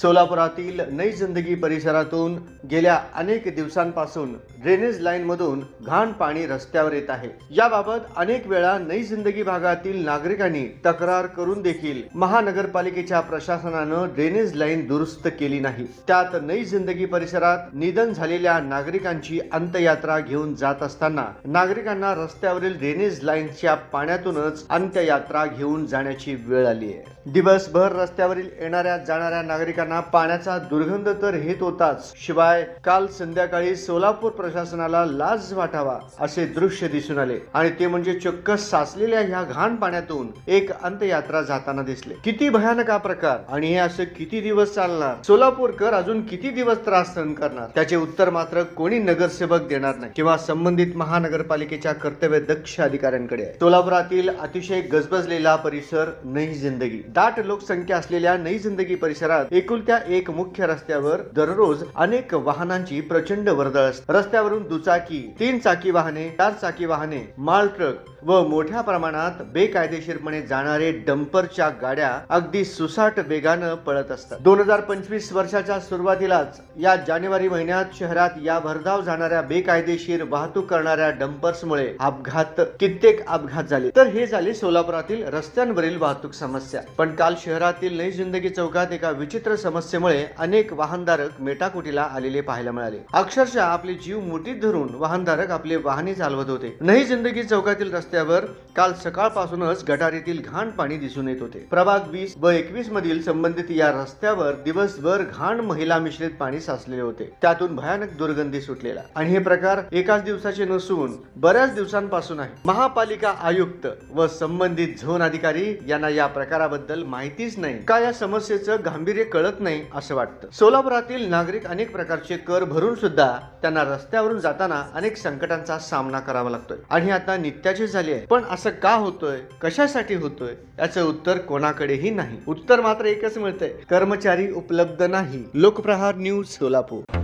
सोलापुरातील नई जिंदगी परिसरातून गेल्या अनेक दिवसांपासून ड्रेनेज लाईन मधून घाण पाणी रस्त्यावर येत आहे. याबाबत अनेक वेळा नई जिंदगी भागातील नागरिकांनी तक्रार करून देखील महानगरपालिकेच्या प्रशासनानं ड्रेनेज लाईन दुरुस्त केली नाही. त्यात नई जिंदगी परिसरात निधन झालेल्या नागरिकांची अंत्ययात्रा घेऊन जात असताना नागरिकांना रस्त्यावरील ड्रेनेज लाईनच्या पाण्यातूनच अंत्ययात्रा घेऊन जाण्याची वेळ आली आहे दिवसभर रस्त्यावरील येणाऱ्या जाणाऱ्या नागरिकांना पाण्याचा दुर्गंध तर येत होताच. शिवाय काल संध्याकाळी सोलापूर प्रशासनाला लाज वाटावा असे दृश्य दिसून आले. आणि ते म्हणजे चक्क साचलेल्या ह्या घाण पाण्यातून एक अंत्ययात्रा जाताना दिसले. किती भयानक हा प्रकार. आणि हे असं किती दिवस चालणार? सोलापूरकर अजून किती दिवस त्रास सहन करणार? त्याचे उत्तर मात्र कोणी नगरसेवक देणार नाही किंवा संबंधित महानगरपालिकेच्या कर्तव्य दक्ष अधिकाऱ्यांकडे आहे. सोलापुरातील अतिशय गजबजलेला परिसर नई जिंदगी. दाट लोकसंख्या असलेल्या नई जिंदगी परिसरात एकूण त्या एक मुख्य रस्त्यावर दररोज अनेक वाहनांची प्रचंड वर्दळ रस्त्यावरून दुचाकी तीन चाकी वाहने चार चाकी वाहने माल ट्रक व मोठ्या प्रमाणात बेकायदेशीरपणे जाणारे डंपरच्या गाड्या अगदी सुसाट वेगानं पळत असतात. दोन हजार पंचवीस वर्षाच्या सुरुवातीलाच या जानेवारी महिन्यात शहरात या भरधाव जाणाऱ्या बेकायदेशीर वाहतूक करणाऱ्या डंपर्समुळे अपघात कित्येक अपघात झाले. तर हे झाले सोलापुरातील रस्त्यांवरील वाहतूक समस्या. पण काल शहरातील नई जिंदगी चौकात एका विचित्र समस्येमुळे अनेक वाहनधारक मेटाकुटीला आलेले पाहायला मिळाले. अक्षरशः आपले जीव मुठीत धरून वाहनधारक आपले वाहने चालवत होते. नई जिंदगी चौकातील रस्त्यावर काल सकाळपासूनच गटारीतील घाण पाणी दिसून येत होते. प्रभाग वीस व एकवीस मधील संबंधित या रस्त्यावर दिवसभर घाण महिला मिश्रित पाणी साचलेले होते. त्यातून भयानक दुर्गंधी सुटलेला. आणि हे प्रकार एकाच दिवसाचे नसून बऱ्याच दिवसांपासून आहे. महापालिका आयुक्त व संबंधित झोन अधिकारी यांना या प्रकाराबद्दल माहितीच नाही. का या समस्येचं गांभीर्य कळत नाही असं वाटतं. सोलापुरातील नागरिक अनेक प्रकारचे कर भरून सुद्धा त्यांना रस्त्यावरून जाताना अनेक संकटांचा सामना करावा लागतोय. आणि आता नित्याचे झाली आहे. पण असं का होतोय? कशासाठी होतोय? याचं उत्तर कोणाकडेही नाही. उत्तर मात्र एकच मिळतंय. कर्मचारी उपलब्ध नाही. लोकप्रहार न्यूज सोलापूर.